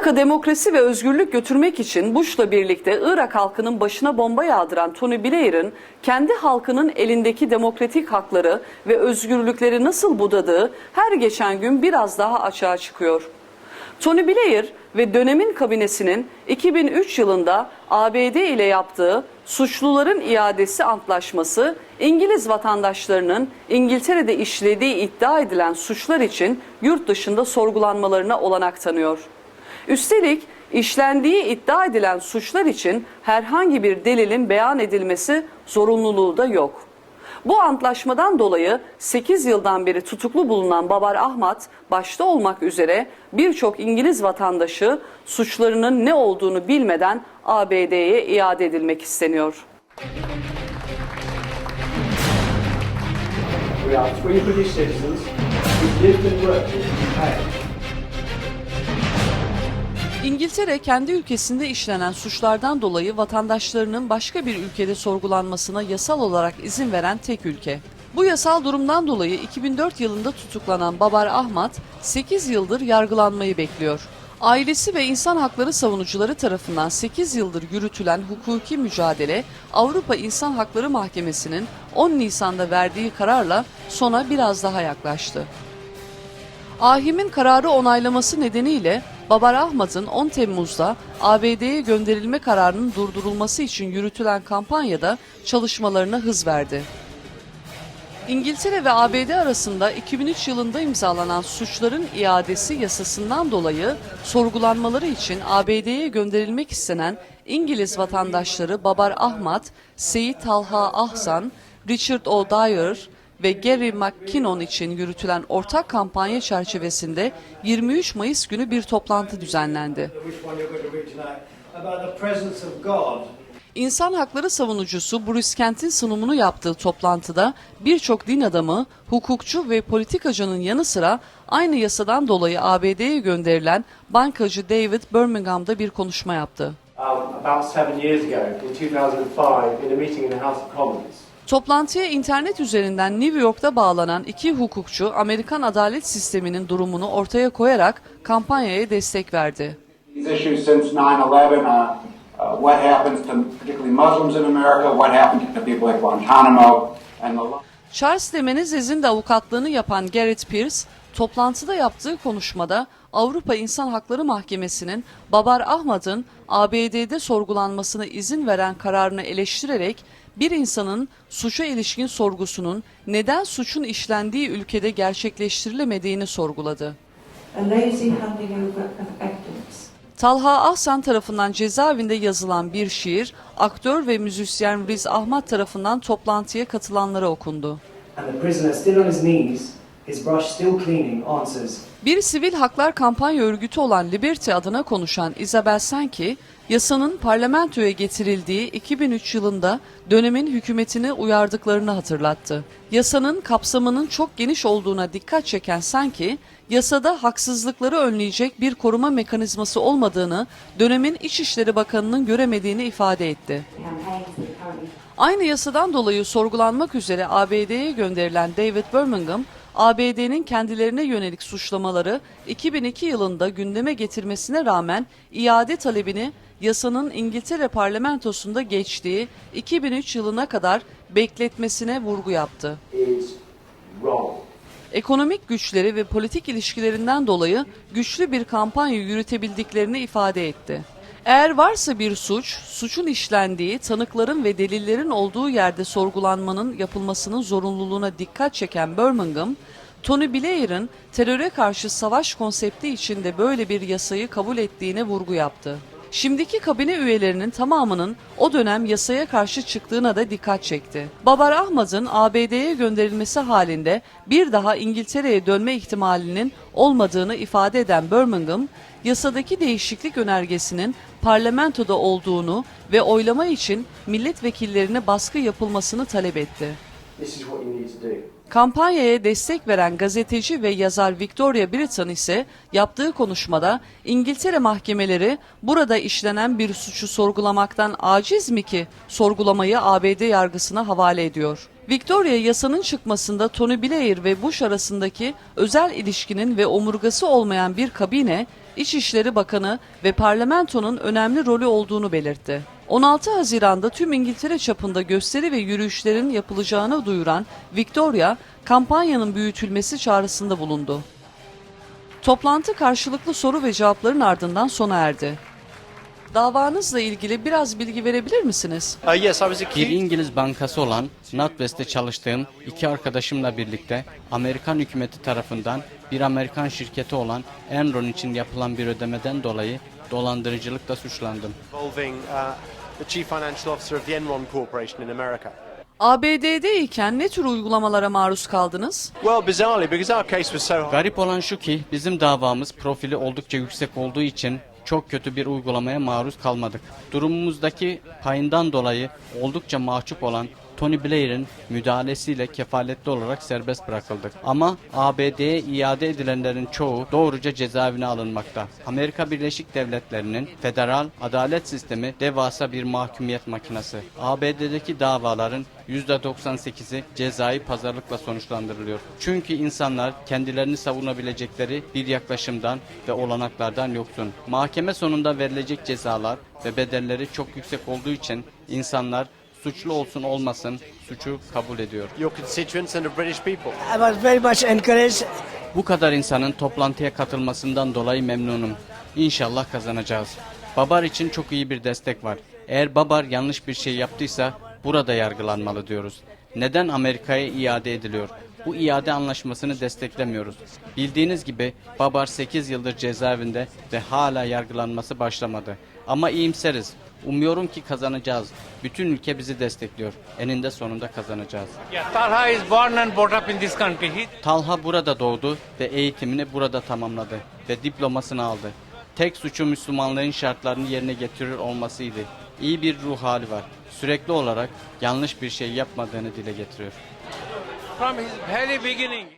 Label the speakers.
Speaker 1: Irak'a demokrasi ve özgürlük götürmek için Bush'la birlikte Irak halkının başına bomba yağdıran Tony Blair'ın kendi halkının elindeki demokratik hakları ve özgürlükleri nasıl budadığı her geçen gün biraz daha açığa çıkıyor. Tony Blair ve dönemin kabinesinin 2003 yılında ABD ile yaptığı suçluların iadesi antlaşması İngiliz vatandaşlarının İngiltere'de işlediği iddia edilen suçlar için yurt dışında sorgulanmalarına olanak tanıyor. Üstelik işlendiği iddia edilen suçlar için herhangi bir delilin beyan edilmesi zorunluluğu da yok. Bu antlaşmadan dolayı 8 yıldan beri tutuklu bulunan Babar Ahmet başta olmak üzere birçok İngiliz vatandaşı suçlarının ne olduğunu bilmeden ABD'ye iade edilmek isteniyor.
Speaker 2: We are three British citizens who lived and worked in UK.
Speaker 1: İngiltere kendi ülkesinde işlenen suçlardan dolayı vatandaşlarının başka bir ülkede sorgulanmasına yasal olarak izin veren tek ülke. Bu yasal durumdan dolayı 2004 yılında tutuklanan Babar Ahmet 8 yıldır yargılanmayı bekliyor. Ailesi ve insan hakları savunucuları tarafından 8 yıldır yürütülen hukuki mücadele Avrupa İnsan Hakları Mahkemesi'nin 10 Nisan'da verdiği kararla sona biraz daha yaklaştı. Ahim'in kararı onaylaması nedeniyle Babar Ahmet'in 10 Temmuz'da ABD'ye gönderilme kararının durdurulması için yürütülen kampanyada çalışmalarına hız verdi. İngiltere ve ABD arasında 2003 yılında imzalanan suçların iadesi yasasından dolayı sorgulanmaları için ABD'ye gönderilmek istenen İngiliz vatandaşları Babar Ahmet, Seyit Talha Ahsan, Richard O'Dwyer, ve Gary McKinnon için yürütülen ortak kampanya çerçevesinde 23 Mayıs günü bir toplantı düzenlendi. İnsan hakları savunucusu Bruce Kent'in sunumunu yaptığı toplantıda birçok din adamı, hukukçu ve politikacının yanı sıra aynı yasadan dolayı ABD'ye gönderilen bankacı David Birmingham'da bir konuşma yaptı.
Speaker 2: Um, about seven years ago, in 2005, in a meeting in the House of Commons.
Speaker 1: Toplantıya internet üzerinden New York'ta bağlanan iki hukukçu Amerikan adalet sisteminin durumunu ortaya koyarak kampanyaya destek verdi.
Speaker 3: These issues since 9/11, uh, uh,
Speaker 1: Charles de Menezes'in de avukatlığını yapan Garrett Pierce, toplantıda yaptığı konuşmada Avrupa İnsan Hakları Mahkemesi'nin Babar Ahmet'in ABD'de sorgulanmasına izin veren kararını eleştirerek bir insanın suça ilişkin sorgusunun neden suçun işlendiği ülkede gerçekleştirilemediğini sorguladı. Talha Ahsan tarafından cezaevinde yazılan bir şiir, aktör ve müzisyen Riz Ahmet tarafından toplantıya katılanlara okundu.
Speaker 4: And the prisoner, still on his knees,
Speaker 1: Bir sivil haklar kampanya örgütü olan Liberty adına konuşan Isabel Sankey, yasanın parlamentoya getirildiği 2003 yılında dönemin hükümetini uyardıklarını hatırlattı. Yasanın kapsamının çok geniş olduğuna dikkat çeken Sankey, yasada haksızlıkları önleyecek bir koruma mekanizması olmadığını dönemin İçişleri Bakanı'nın göremediğini ifade etti. Aynı yasadan dolayı sorgulanmak üzere ABD'ye gönderilen David Birmingham, ABD'nin kendilerine yönelik suçlamaları 2002 yılında gündeme getirmesine rağmen iade talebini yasanın İngiltere parlamentosunda geçtiği 2003 yılına kadar bekletmesine vurgu yaptı. Ekonomik güçleri ve politik ilişkilerinden dolayı güçlü bir kampanya yürütebildiklerini ifade etti. Eğer varsa bir suç, suçun işlendiği, tanıkların ve delillerin olduğu yerde sorgulanmanın yapılmasının zorunluluğuna dikkat çeken Birmingham, Tony Blair'ın teröre karşı savaş konsepti içinde böyle bir yasayı kabul ettiğine vurgu yaptı. Şimdiki kabine üyelerinin tamamının o dönem yasaya karşı çıktığına da dikkat çekti. Babar Ahmet'in ABD'ye gönderilmesi halinde bir daha İngiltere'ye dönme ihtimalinin olmadığını ifade eden Birmingham, yasadaki değişiklik önergesinin parlamentoda olduğunu ve oylama için milletvekillerine baskı yapılmasını talep etti.
Speaker 2: This is what you need to do.
Speaker 1: Kampanyaya destek veren gazeteci ve yazar Victoria Britton ise yaptığı konuşmada İngiltere mahkemeleri burada işlenen bir suçu sorgulamaktan aciz mi ki sorgulamayı ABD yargısına havale ediyor. Victoria yasanın çıkmasında Tony Blair ve Bush arasındaki özel ilişkinin ve omurgası olmayan bir kabine, İçişleri Bakanı ve parlamentonun önemli rolü olduğunu belirtti. 16 Haziran'da tüm İngiltere çapında gösteri ve yürüyüşlerin yapılacağını duyuran Victoria, kampanyanın büyütülmesi çağrısında bulundu. Toplantı karşılıklı soru ve cevapların ardından sona erdi. Davanızla ilgili biraz bilgi verebilir misiniz?
Speaker 5: Uh,
Speaker 6: Bir. İngiliz bankası olan NatWest'te çalıştığım iki arkadaşımla birlikte Amerikan hükümeti tarafından bir Amerikan şirketi olan Enron için yapılan bir ödemeden dolayı dolandırıcılıkla suçlandım.
Speaker 5: uh.
Speaker 1: ABD'deyken ne tür uygulamalara maruz kaldınız?
Speaker 6: Garip olan şu ki bizim davamız profili oldukça yüksek olduğu için çok kötü bir uygulamaya maruz kalmadık. Durumumuzdaki payından dolayı oldukça mahcup olan Tony Blair'in müdahalesiyle kefaletli olarak serbest bırakıldık. Ama ABD'ye iade edilenlerin çoğu doğruca cezaevine alınmakta. Amerika Birleşik Devletleri'nin federal adalet sistemi devasa bir mahkumiyet makinesi. ABD'deki davaların %98'i cezai pazarlıkla sonuçlandırılıyor. Çünkü insanlar kendilerini savunabilecekleri bir yaklaşımdan ve olanaklardan yoksun. Mahkeme sonunda verilecek cezalar ve bedelleri çok yüksek olduğu için insanlar suçlu olsun olmasın suçu kabul ediyor.
Speaker 5: Your constituents and the British people.
Speaker 7: I was very much encouraged
Speaker 6: Bu kadar insanın toplantıya katılmasından dolayı memnunum. İnşallah kazanacağız. Babar için çok iyi bir destek var. Eğer Babar yanlış bir şey yaptıysa burada yargılanmalı diyoruz. Neden Amerika'ya iade ediliyor? Bu iade anlaşmasını desteklemiyoruz. Bildiğiniz gibi Babar 8 yıldır cezaevinde ve hala yargılanması başlamadı. Ama iyimseriz. Umuyorum ki kazanacağız. Bütün ülke bizi destekliyor. Eninde sonunda kazanacağız.
Speaker 8: Yeah, Talha is born and brought up in this country.
Speaker 6: Talha burada doğdu ve eğitimini burada tamamladı ve diplomasını aldı. Tek suçu Müslümanlığın şartlarını yerine getiriyor olmasıydı. İyi bir ruh hali var. Sürekli olarak yanlış bir şey yapmadığını dile getiriyor.
Speaker 8: from his very beginning,